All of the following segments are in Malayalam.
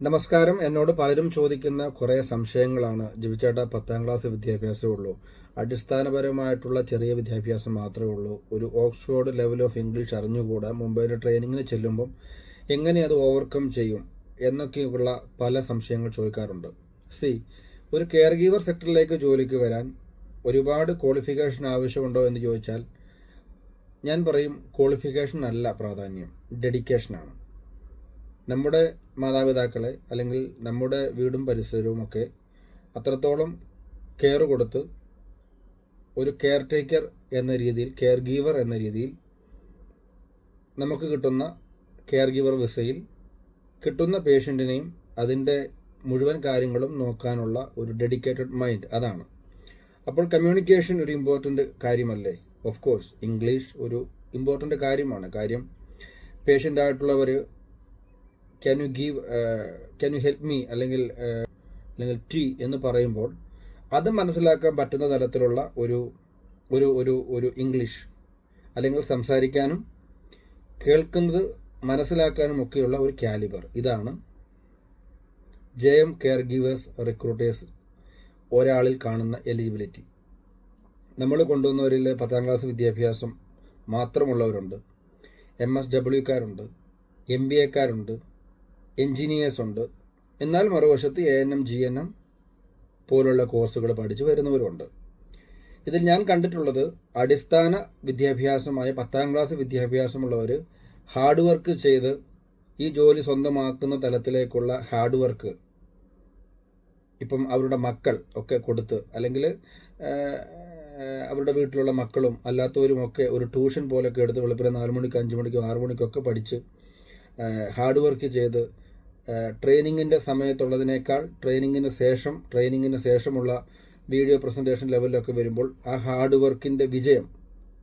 നമസ്കാരം. എന്നോട് പലരും ചോദിക്കുന്ന കുറേ സംശയങ്ങളാണ് ജീവിച്ചേട്ട പത്താം ക്ലാസ് വിദ്യാഭ്യാസമേ ഉള്ളൂ. അടിസ്ഥാനപരമായിട്ടുള്ള ചെറിയ വിദ്യാഭ്യാസം മാത്രമേ ഉള്ളൂ. ഒരു ഓക്സ്ഫോർഡ് ലെവൽ ഓഫ് ഇംഗ്ലീഷ് അറിഞ്ഞുകൂടാ. മുംബൈയിലെ ട്രെയിനിങ്ങിന് ചെല്ലുമ്പം എങ്ങനെ അത് ഓവർകം ചെയ്യും എന്നൊക്കെയുള്ള പല സംശയങ്ങൾ ചോദിക്കാറുണ്ട്. സി ഒരു കെയർ ഗീവർ സെക്ടറിലേക്ക് ജോലിക്ക് വരാൻ ഒരുപാട് ക്വാളിഫിക്കേഷൻ ആവശ്യമുണ്ടോ എന്ന് ചോദിച്ചാൽ ഞാൻ പറയും ക്വാളിഫിക്കേഷൻ അല്ല പ്രാധാന്യം ഡെഡിക്കേഷനാണ് നമ്മുടെ മാതാപിതാക്കളെ അല്ലെങ്കിൽ നമ്മുടെ വീടും പരിസരവും ഒക്കെ അത്രത്തോളം കെയർ കൊടുത്ത് ഒരു കെയർ ടേക്കർ എന്ന രീതിയിൽ കെയർ ഗീവർ എന്ന രീതിയിൽ നമുക്ക് കിട്ടുന്ന കെയർ ഗീവർ വിസയിൽ കിട്ടുന്ന പേഷ്യന്റിനെയും അതിന്റെ മുഴുവൻ കാര്യങ്ങളും നോക്കാനുള്ള ഒരു ഡെഡിക്കേറ്റഡ് മൈൻഡ് അതാണ്. അപ്പോൾ കമ്മ്യൂണിക്കേഷൻ ഒരു ഇമ്പോർട്ടന്റ് കാര്യമല്ലേ? ഓഫ് കോഴ്സ് ഇംഗ്ലീഷ് ഒരു ഇമ്പോർട്ടന്റ് കാര്യമാണ്. കാര്യം patient ആയിട്ടുള്ളവർ can you give can you help me അല്ലെങ്കിൽ uh, അല്ലെങ്കിൽ ടി എന്ന് പറയുമ്പോൾ അത് മനസ്സിലാക്കാൻ പറ്റുന്ന തരത്തിലുള്ള ഒരു ഒരു ഒരു ഒരു ഇംഗ്ലീഷ് അല്ലെങ്കിൽ സംസാരിക്കാനും കേൾക്കുന്നത് മനസ്സിലാക്കാനും ഒക്കെയുള്ള ഒരു കാലിബർ ഇതാണ് J M care givers recruiters ഒരാളിൽ കാണുന്ന എലിജിബിലിറ്റി നമ്മൾ കൊണ്ടുവന്നവരിൽ പത്താം ക്ലാസ് വിദ്യാഭ്യാസം മാത്രമുള്ളവരുണ്ട്. എം എസ് ഡബ്ല്യുക്കാരുണ്ട് എം ബി എക്കാരുണ്ട് എൻജിനീയേഴ്സ് ഉണ്ട്. എന്നാൽ മറുവശത്ത് A N M G N M പോലുള്ള കോഴ്സുകൾ പഠിച്ചു വരുന്നവരുണ്ട് ഇതിൽ ഞാൻ കണ്ടിട്ടുള്ളത് അടിസ്ഥാന വിദ്യാഭ്യാസമായ പത്താം ക്ലാസ് വിദ്യാഭ്യാസമുള്ളവർ ഹാർഡ് വർക്ക് ചെയ്ത് ഈ ജോലി സ്വന്തമാക്കുന്ന തലത്തിലേക്കുള്ള ഹാർഡ് വർക്ക് ഇപ്പം അവരുടെ മക്കൾ ഒക്കെ കൊടുത്ത് അല്ലെങ്കിൽ അവരുടെ വീട്ടിലുള്ള മക്കളും അല്ലാത്തവരും ഒക്കെ ഒരു ട്യൂഷൻ പോലൊക്കെ എടുത്ത് വെളുപ്പിനെ നാല് മണിക്ക് അഞ്ച് മണിക്കും ആറു മണിക്കൊക്കെ പഠിച്ച് ഹാർഡ് വർക്ക് ചെയ്ത് ട്രെയിനിങ്ങിന്റെ സമയത്തുള്ളതിനേക്കാൾ ട്രെയിനിങ്ങിന് ശേഷം ട്രെയിനിങ്ങിന് ശേഷമുള്ള വീഡിയോ പ്രസന്റേഷൻ ലെവലിലൊക്കെ വരുമ്പോൾ ആ ഹാർഡ് വർക്കിന്റെ വിജയം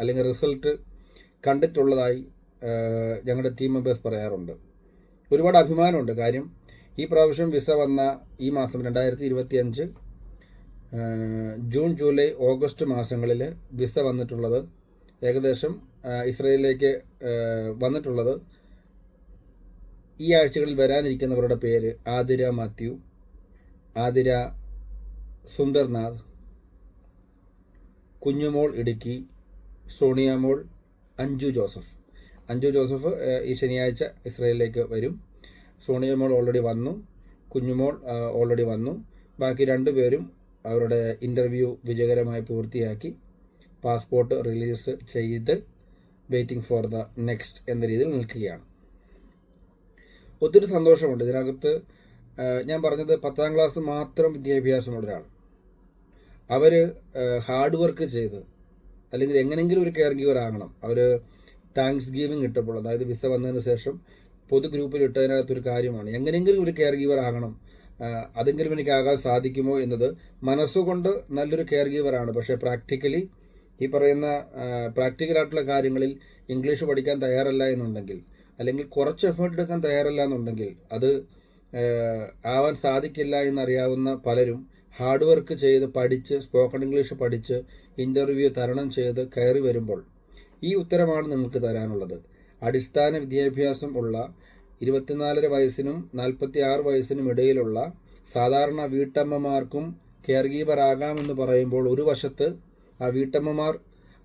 അല്ലെങ്കിൽ റിസൾട്ട് കണ്ടിട്ടുള്ളതായി ഞങ്ങളുടെ ടീം മെമ്പേഴ്സ് പറയാറുണ്ട്. ഒരുപാട് അഭിമാനമുണ്ട്. കാര്യം ഈ പ്രാവശ്യം വിസ വന്ന ഈ മാസം രണ്ടായിരത്തി ഇരുപത്തി അഞ്ച് ജൂൺ ജൂലൈ ഓഗസ്റ്റ് മാസങ്ങളിൽ വിസ വന്നിട്ടുള്ളത് ഏകദേശം ഇസ്രയേലിലേക്ക് വന്നിട്ടുള്ളത് ഈ ആഴ്ചകളിൽ വരാനിരിക്കുന്നവരുടെ പേര് ആതിര മാത്യു ആതിര സുന്ദർനാഥ് കുഞ്ഞുമോൾ ഇടുക്കി സോണിയാമോൾ അഞ്ജു ജോസഫ്. അഞ്ജു ജോസഫ് ഈ ശനിയാഴ്ച ഇസ്രയേലിലേക്ക് വരും. സോണിയാമോൾ ഓൾറെഡി വന്നു. കുഞ്ഞുമോൾ ഓൾറെഡി വന്നു. ബാക്കി രണ്ടു പേരും അവരുടെ ഇന്റർവ്യൂ വിജയകരമായി പൂർത്തിയാക്കി പാസ്പോർട്ട് റിലീസ് ചെയ്ത് വെയിറ്റിംഗ് ഫോർ ദ നെക്സ്റ്റ് എന്ന രീതിയിൽ നിൽക്കുകയാണ്. ഒത്തിരി സന്തോഷമുണ്ട്. ഇതിനകത്ത് ഞാൻ പറഞ്ഞത് പത്താം ക്ലാസ് മാത്രം വിദ്യാഭ്യാസമുള്ള ഒരാൾ. അവർ ഹാർഡ് വർക്ക് ചെയ്ത് അല്ലെങ്കിൽ എങ്ങനെങ്കിലും ഒരു കെയർ ഗീവർ ആകണം. അവർ താങ്ക്സ് ഗീവിങ് ഇട്ടപ്പോൾ അതായത് വിസ വന്നതിന് ശേഷം പൊതു ഗ്രൂപ്പിൽ ഇട്ടതിനകത്തൊരു കാര്യമാണ്. എങ്ങനെയെങ്കിലും ഒരു കെയർ ഗീവർ ആകണം അതെങ്കിലും എനിക്ക് ആകാൻ സാധിക്കുമോ എന്നത് മനസ്സുകൊണ്ട് നല്ലൊരു കെയർ ഗീവറാണ് പക്ഷേ പ്രാക്ടിക്കലി ഈ പറയുന്ന പ്രാക്ടിക്കലായിട്ടുള്ള കാര്യങ്ങളിൽ ഇംഗ്ലീഷ് പഠിക്കാൻ തയ്യാറല്ല എന്നുണ്ടെങ്കിൽ അല്ലെങ്കിൽ കുറച്ച് എഫേർട്ട് എടുക്കാൻ തയ്യാറല്ല എന്നുണ്ടെങ്കിൽ അത് ആവാൻ സാധിക്കില്ല എന്നറിയാവുന്ന പലരും ഹാർഡ് വർക്ക് ചെയ്ത് പഠിച്ച് സ്പോക്കൺ ഇംഗ്ലീഷ് പഠിച്ച് ഇന്റർവ്യൂ തരണം ചെയ്ത് കയറി വരുമ്പോൾ ഈ ഉത്തരമാണ് നിങ്ങൾക്ക് തരാനുള്ളത്. അടിസ്ഥാന വിദ്യാഭ്യാസം ഉള്ള ഇരുപത്തിനാലര വയസ്സിനും നാൽപ്പത്തി ആറ് വയസ്സിനും ഇടയിലുള്ള സാധാരണ വീട്ടമ്മമാർക്കും കെയർ ഗീവർ ആകാമെന്ന് പറയുമ്പോൾ ഒരു വശത്ത് ആ വീട്ടമ്മമാർ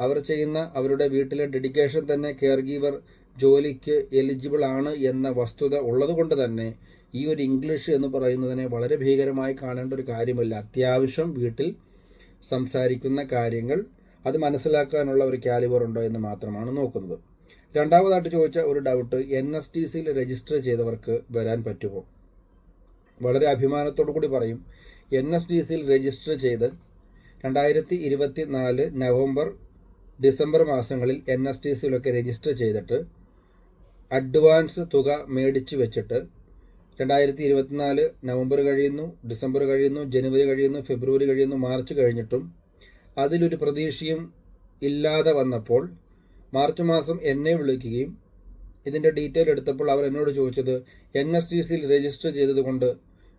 അവർ ചെയ്യുന്ന അവരുടെ വീട്ടിലെ ഡെഡിക്കേഷൻ തന്നെ കെയർ ഗീവർ ജോലിക്ക് എലിജിബിൾ ആണ് എന്ന വസ്തുത ഉള്ളതുകൊണ്ട് തന്നെ ഈ ഒരു ഇംഗ്ലീഷ് എന്ന് പറയുന്നതിനെ വളരെ ഭീകരമായി കാണേണ്ട ഒരു കാര്യമല്ല. അത്യാവശ്യം വീട്ടിൽ സംസാരിക്കുന്ന കാര്യങ്ങൾ അത് മനസ്സിലാക്കാനുള്ള ഒരു കാലിബർ ഉണ്ടോ എന്ന് മാത്രമാണ് നോക്കുന്നത്. രണ്ടാമതായിട്ട് ചോദിച്ച ഒരു ഡൗട്ട് എൻ എസ് ടി സിയിൽ രജിസ്റ്റർ ചെയ്തവർക്ക് വരാൻ പറ്റുമോ? വളരെ അഭിമാനത്തോടു കൂടി പറയും എൻ എസ് ടി സിയിൽ രജിസ്റ്റർ ചെയ്ത് രണ്ടായിരത്തി ഇരുപത്തി നാല് നവംബർ ഡിസംബർ മാസങ്ങളിൽ എൻ എസ് ടി സിയിലൊക്കെ രജിസ്റ്റർ ചെയ്തിട്ട് അഡ്വാൻസ് തുക മേടിച്ചു വെച്ചിട്ട് രണ്ടായിരത്തി ഇരുപത്തിനാല് നവംബർ കഴിയുന്നു ഡിസംബർ കഴിയുന്നു ജനുവരി കഴിയുന്നു ഫെബ്രുവരി കഴിയുന്നു മാർച്ച് കഴിഞ്ഞിട്ടും അതിലൊരു പ്രതീക്ഷയും ഇല്ലാതെ വന്നപ്പോൾ മാർച്ച് മാസം എന്നെ വിളിക്കുകയും ഇതിന്റെ ഡീറ്റെയിൽ എടുത്തപ്പോൾ അവർ എന്നോട് ചോദിച്ചത് എൻ എസ് സിയിൽ രജിസ്റ്റർ ചെയ്തതുകൊണ്ട്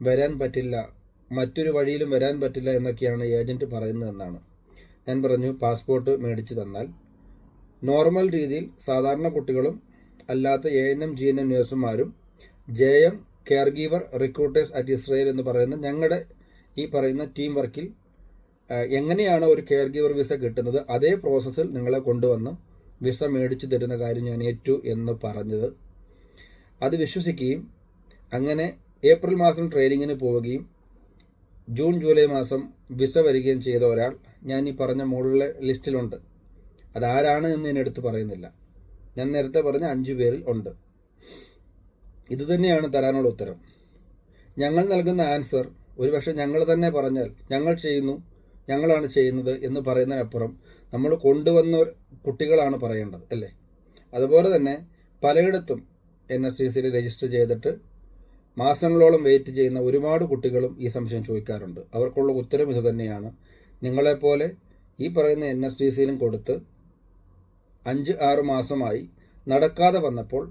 വരാൻ പറ്റില്ല മറ്റൊരു വഴിയിലും വരാൻ പറ്റില്ല എന്നൊക്കെയാണ് ഏജന്റ് പറയുന്നതെന്നാണ് ഞാൻ പറഞ്ഞു പാസ്പോർട്ട് മേടിച്ചു തന്നാൽ നോർമൽ രീതിയിൽ സാധാരണ കുട്ടികളും അല്ലാത്ത A N M G N M നേഴ്സുമാരും J M care giver recruiters at Israel എന്ന് പറയുന്ന ഞങ്ങളുടെ ഈ പറയുന്ന ടീം വർക്കിൽ എങ്ങനെയാണ് ഒരു കെയർ ഗീവർ വിസ കിട്ടുന്നത്? അതേ പ്രോസസ്സിൽ നിങ്ങളെ കൊണ്ടുവന്ന് വിസ മേടിച്ചു തരുന്ന കാര്യം ഞാൻ ഏറ്റു എന്ന് പറഞ്ഞത്. അത് വിശ്വസിക്കുകയും അങ്ങനെ ഏപ്രിൽ മാസം ട്രെയിനിങ്ങിന് പോവുകയും ജൂൺ ജൂലൈ മാസം വിസ വരികയും ചെയ്ത ഒരാൾ ഞാൻ ഈ പറഞ്ഞ മുകളിലെ ലിസ്റ്റിലുണ്ട്. അതാരാണ് എന്ന് ഞാൻ എടുത്ത് പറയുന്നില്ല. ഞാൻ നേരത്തെ പറഞ്ഞ അഞ്ചു പേരിൽ ഉണ്ട്. ഇതുതന്നെയാണ് തരാനുള്ള ഉത്തരം. ഞങ്ങൾ നൽകുന്ന ആൻസർ ഒരുപക്ഷെ ഞങ്ങൾ തന്നെ പറഞ്ഞാൽ ഞങ്ങൾ ചെയ്യുന്നു ഞങ്ങളാണ് ചെയ്യുന്നത് എന്ന് പറയുന്നതിനപ്പുറം നമ്മൾ കൊണ്ടുവന്ന കുട്ടികളാണ് പറയേണ്ടത് അല്ലേ? അതുപോലെ തന്നെ പലയിടത്തും എൻ എസ് ടി സിയിൽ രജിസ്റ്റർ ചെയ്തിട്ട് മാസങ്ങളോളം വെയിറ്റ് ചെയ്യുന്ന ഒരുപാട് കുട്ടികളും ഈ സംശയം ചോദിക്കാറുണ്ട്. അവർക്കുള്ള ഉത്തരം ഇത് തന്നെയാണ്. നിങ്ങളെപ്പോലെ ഈ പറയുന്ന എൻ എസ് ടി സിയിലും കൊടുത്ത് അഞ്ച് ആറ് മാസമായി നടക്കാതെ വന്നപ്പോൾ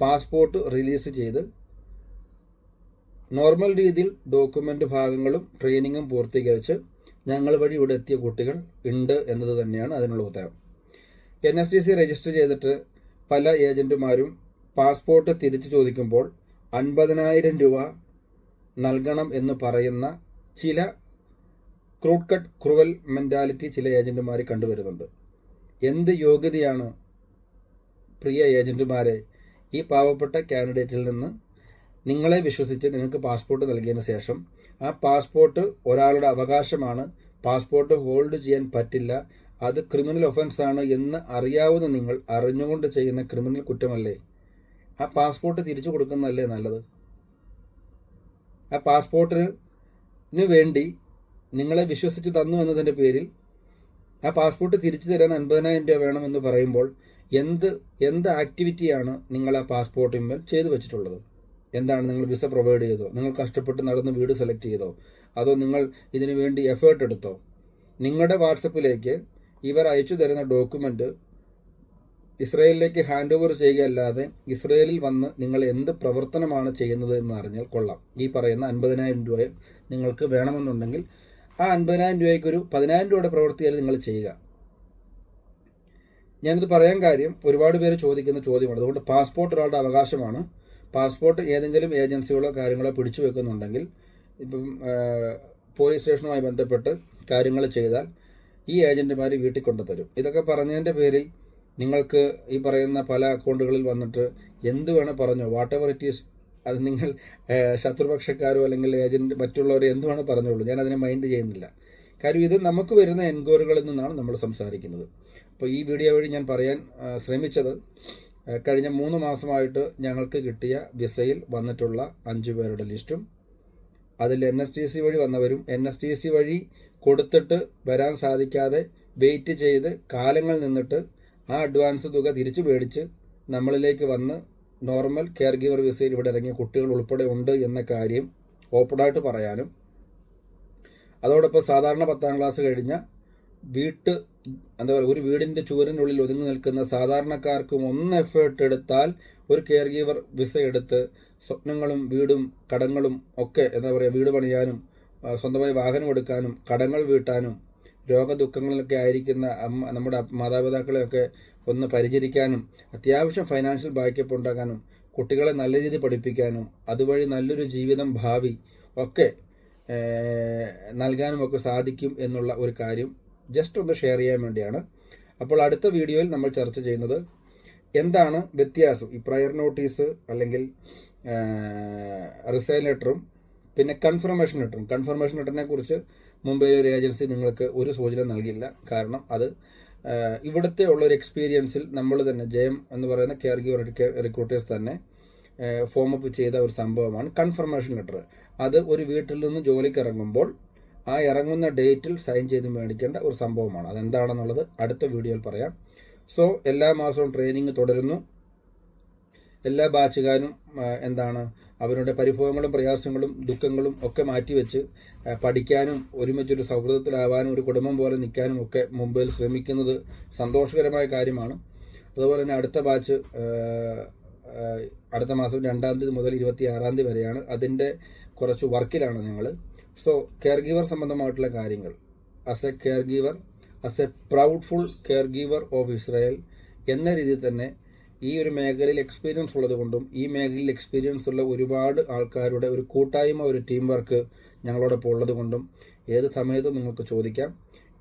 പാസ്പോർട്ട് റിലീസ് ചെയ്ത് നോർമൽ രീതിയിൽ ഡോക്യുമെന്റ് ഭാഗങ്ങളും ട്രെയിനിങ്ങും പൂർത്തീകരിച്ച് ഞങ്ങൾ വഴി ഇവിടെ എത്തിയ കുട്ടികൾ ഉണ്ട് എന്നത് തന്നെയാണ് അതിനുള്ള ഉത്തരം. N S T C register ചെയ്തിട്ട് പല ഏജന്റുമാരും പാസ്പോർട്ട് തിരിച്ചു ചോദിക്കുമ്പോൾ അൻപതിനായിരം രൂപ നൽകണം എന്ന് പറയുന്ന ചില ക്രൂഡ് കട്ട് ക്രുവൽ മെന്റാലിറ്റി ചില ഏജന്റുമാർ കണ്ടുവരുന്നുണ്ട്. എന്ത് യോഗ്യതയാണ് പ്രിയ ഏജന്റുമാരെ ഈ പാവപ്പെട്ട കാൻഡിഡേറ്റിൽ നിന്ന് നിങ്ങളെ വിശ്വസിച്ച് നിങ്ങൾക്ക് പാസ്പോർട്ട് നൽകിയതിന് ശേഷം ആ പാസ്പോർട്ട് ഒരാളുടെ അവകാശമാണ്. പാസ്പോർട്ട് ഹോൾഡ് ചെയ്യാൻ പറ്റില്ല. അത് ക്രിമിനൽ ഒഫൻസ് ആണ് എന്ന് അറിയാവുന്ന നിങ്ങൾ അറിഞ്ഞുകൊണ്ട് ചെയ്യുന്ന ക്രിമിനൽ കുറ്റമല്ലേ? ആ പാസ്പോർട്ട് തിരിച്ചു കൊടുക്കുന്നതല്ലേ നല്ലത്? ആ പാസ്പോർട്ടിന് വേണ്ടി നിങ്ങളെ വിശ്വസിച്ച് തന്നു എന്നതിന്റെ പേരിൽ ആ പാസ്പോർട്ട് തിരിച്ചു തരാൻ അൻപതിനായിരം രൂപ വേണമെന്ന് പറയുമ്പോൾ എന്ത് എന്ത് ആക്ടിവിറ്റിയാണ് നിങ്ങൾ ആ പാസ്പോർട്ടിന്മേൽ ചെയ്തു വെച്ചിട്ടുള്ളത്? എന്താണ് നിങ്ങൾ വിസ പ്രൊവൈഡ് ചെയ്തോ? നിങ്ങൾ കഷ്ടപ്പെട്ട് നടന്ന് വീട് സെലക്ട് ചെയ്തോ? അതോ നിങ്ങൾ ഇതിനു വേണ്ടി എഫേർട്ട് എടുത്തോ? നിങ്ങളുടെ വാട്സപ്പിലേക്ക് ഇവർ അയച്ചു തരുന്ന ഡോക്യുമെന്റ് ഇസ്രയേലിലേക്ക് ഹാൻഡ് ഓവർ ചെയ്യുകയല്ലാതെ ഇസ്രയേലിൽ വന്ന് നിങ്ങൾ എന്ത് പ്രവർത്തനമാണ് ചെയ്യുന്നത് എന്ന് അറിഞ്ഞാൽ കൊള്ളാം. ഈ പറയുന്ന അൻപതിനായിരം രൂപ നിങ്ങൾക്ക് വേണമെന്നുണ്ടെങ്കിൽ ആ അൻപതിനായിരം രൂപയ്ക്ക് ഒരു പതിനായിരം രൂപയുടെ പ്രവൃത്തിയാൽ നിങ്ങൾ ചെയ്യുക. ഞാനിത് പറയാൻ കാര്യം ഒരുപാട് പേര് ചോദിക്കുന്ന ചോദ്യമാണ്. അതുകൊണ്ട് പാസ്പോർട്ട് ഒരാളുടെ അവകാശമാണ്. പാസ്പോർട്ട് ഏതെങ്കിലും ഏജൻസികളോ കാര്യങ്ങളോ പിടിച്ചു വെക്കുന്നുണ്ടെങ്കിൽ ഇപ്പം പോലീസ് സ്റ്റേഷനുമായി ബന്ധപ്പെട്ട് കാര്യങ്ങൾ ചെയ്താൽ ഈ ഏജന്റുമാർ വീട്ടിൽ കൊണ്ടുതരും. ഇതൊക്കെ പറഞ്ഞതിന്റെ പേരിൽ നിങ്ങൾക്ക് ഈ പറയുന്ന പല അക്കൗണ്ടുകളിൽ വന്നിട്ട് എന്ത് വേണേൽ പറഞ്ഞോ വാട്ട് എവർ ഇറ്റ് ഈസ് അത് നിങ്ങൾ ശത്രുപക്ഷക്കാരോ അല്ലെങ്കിൽ ഏജന്റ് മറ്റുള്ളവരോ എന്തുവാണ് പറഞ്ഞോളൂ. ഞാൻ അതിനെ മൈൻഡ് ചെയ്യുന്നില്ല. കാര്യം ഇത് നമുക്ക് വരുന്ന എൻക്വയറികളിൽ നിന്നാണ് നമ്മൾ സംസാരിക്കുന്നത്. അപ്പോൾ ഈ വീഡിയോ വഴി ഞാൻ പറയാൻ ശ്രമിച്ചത് കഴിഞ്ഞ മൂന്ന് മാസമായിട്ട് ഞങ്ങൾക്ക് കിട്ടിയ വിസയിൽ വന്നിട്ടുള്ള അഞ്ചു പേരുടെ ലിസ്റ്റും അതിൽ എൻ എസ് ടി സി വഴി വന്നവരും എൻ എസ് ടി സി വഴി കൊടുത്തിട്ട് വരാൻ സാധിക്കാതെ വെയിറ്റ് ചെയ്ത് കാലങ്ങൾ നിന്നിട്ട് ആ അഡ്വാൻസ് തുക തിരിച്ചു മേടിച്ച് നമ്മളിലേക്ക് വന്ന് നോർമൽ കെയർ ഗിവർ വിസയിൽ ഇവിടെ ഇറങ്ങിയ കുട്ടികൾ ഉൾപ്പെടെ ഉണ്ട് എന്ന കാര്യം ഓപ്പണായിട്ട് പറയാനും. അതോടൊപ്പം സാധാരണ പത്താം ക്ലാസ് കഴിഞ്ഞ വീട്ട് എന്താ പറയുക ഒരു വീടിന്റെ ചുവരിനുള്ളിൽ ഒതുങ്ങി നിൽക്കുന്ന സാധാരണക്കാർക്കും ഒന്ന് എഫേർട്ട് എടുത്താൽ ഒരു കെയർ ഗീവർ വിസ എടുത്ത് സ്വപ്നങ്ങളും വീടും കടങ്ങളും ഒക്കെ എന്താ പറയുക വീട് പണിയാനും സ്വന്തമായി വാഹനം എടുക്കാനും കടങ്ങൾ വീട്ടാനും രോഗദുഃഖങ്ങളിലൊക്കെ ആയിരിക്കുന്ന നമ്മുടെ മാതാപിതാക്കളെയൊക്കെ ഒന്ന് പരിചരിക്കാനും അത്യാവശ്യം ഫൈനാൻഷ്യൽ ബാക്കപ്പ് ഉണ്ടാക്കാനും കുട്ടികളെ നല്ല രീതിയിൽ പഠിപ്പിക്കാനും അതുവഴി നല്ലൊരു ജീവിതം ഭാവി ഒക്കെ നൽകാനും ഒക്കെ സാധിക്കും എന്നുള്ള ഒരു കാര്യം ജസ്റ്റ് ഒന്ന് ഷെയർ ചെയ്യാൻ വേണ്ടിയാണ്. അപ്പോൾ അടുത്ത വീഡിയോയിൽ നമ്മൾ ചർച്ച ചെയ്യുന്നത് എന്താണ് വ്യത്യാസം? ഈ പ്രയർ നോട്ടീസ് അല്ലെങ്കിൽ റിസൈൻ ലെറ്ററും പിന്നെ കൺഫർമേഷൻ ലെറ്ററും കൺഫർമേഷൻ ലെറ്ററിനെ കുറിച്ച് മുംബൈ ഒരു ഏജൻസി നിങ്ങൾക്ക് ഒരു സൂചന നൽകില്ല കാരണം അത് ഇവിടുത്തെ ഉള്ള ഒരു എക്സ്പീരിയൻസിൽ നമ്മൾ തന്നെ ജയം എന്ന് പറയുന്ന കെയർ ഗിവർ റിക്രൂട്ടേഴ്സ് തന്നെ ഫോം അപ്പ് ചെയ്ത ഒരു സംഭവമാണ് കൺഫർമേഷൻ ലെറ്റർ അത് ഒരു വീട്ടിൽ നിന്ന് ജോലിക്ക് ഇറങ്ങുമ്പോൾ ആ ഇറങ്ങുന്ന ഡേറ്റിൽ സൈൻ ചെയ്ത് മേടിക്കേണ്ട ഒരു സംഭവമാണ്. അതെന്താണെന്നുള്ളത് അടുത്ത വീഡിയോയിൽ പറയാം. സോ എല്ലാ മാസവും ട്രെയിനിങ് തുടരുന്നു. എല്ലാ ബാച്ചുകാരും എന്താണ് അവരുടെ പരിഭവങ്ങളും പ്രയാസങ്ങളും ദുഃഖങ്ങളും ഒക്കെ മാറ്റിവെച്ച് പഠിക്കാനും ഒരുമിച്ചൊരു സൗഹൃദത്തിലാവാനും ഒരു കുടുംബം പോലെ നിൽക്കാനും ഒക്കെ മുംബൈയിൽ ശ്രമിക്കുന്നത് സന്തോഷകരമായ കാര്യമാണ്. അതുപോലെ തന്നെ അടുത്ത ബാച്ച് അടുത്ത മാസം രണ്ടാം തീയതി മുതൽ ഇരുപത്തി ആറാം തീയതി വരെയാണ് അതിന്റെ കുറച്ച് വർക്കിലാണ് ഞങ്ങൾ. സോ കെയർ ഗീവർ സംബന്ധമായിട്ടുള്ള കാര്യങ്ങൾ. As a care giver as a proudful care giver of Israel എന്ന രീതിയിൽ തന്നെ ഈ ഒരു മേഖലയിൽ എക്സ്പീരിയൻസ് ഉള്ളത് കൊണ്ടും ഈ മേഖലയിൽ എക്സ്പീരിയൻസ് ഉള്ള ഒരുപാട് ആൾക്കാരുടെ ഒരു കൂട്ടായ്മ ഒരു ടീം വർക്ക് ഞങ്ങളോടൊപ്പം ഉള്ളത് കൊണ്ടും ഏത് സമയത്തും നിങ്ങൾക്ക് ചോദിക്കാം.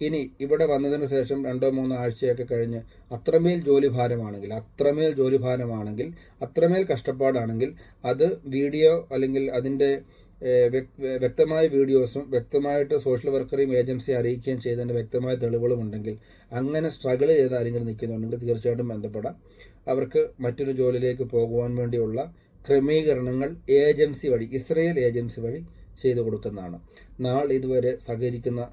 ഇനി ഇവിടെ വന്നതിന് ശേഷം രണ്ടോ മൂന്നോ ആഴ്ചയൊക്കെ കഴിഞ്ഞ് അത്രമേൽ ജോലി ഭാരമാണെങ്കിൽ അത്രമേൽ ജോലി ഭാരമാണെങ്കിൽ അത്രമേൽ കഷ്ടപ്പാടാണെങ്കിൽ അത് വീഡിയോ അല്ലെങ്കിൽ അതിന്റെ വ്യക്തമായ വീഡിയോസും വ്യക്തമായിട്ട് സോഷ്യൽ വർക്കറെയും ഏജൻസി അറിയിക്കുകയും ചെയ്തതിന്റെ വ്യക്തമായ തെളിവുകളും ഉണ്ടെങ്കിൽ അങ്ങനെ സ്ട്രഗിൾ ചെയ്ത് ആരെങ്കിലും നിൽക്കുന്നുണ്ടെങ്കിൽ തീർച്ചയായിട്ടും ബന്ധപ്പെടാം. അവർക്ക് മറ്റൊരു ജോലിയിലേക്ക് പോകുവാൻ വേണ്ടിയുള്ള ക്രമീകരണങ്ങൾ ഏജൻസി വഴി ഇസ്രയേൽ ഏജൻസി വഴി ചെയ്തു കൊടുക്കുന്നതാണ്. നാൾ ഇതുവരെ സഹകരിക്കുന്ന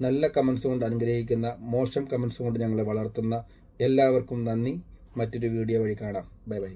നല്ല കമൻസ് കൊണ്ട് അനുഗ്രഹിക്കുന്ന മോശം കമൻസ് കൊണ്ട് ഞങ്ങളെ വളർത്തുന്ന എല്ലാവർക്കും നന്ദി. മറ്റൊരു വീഡിയോ വഴി കാണാം. Bye bye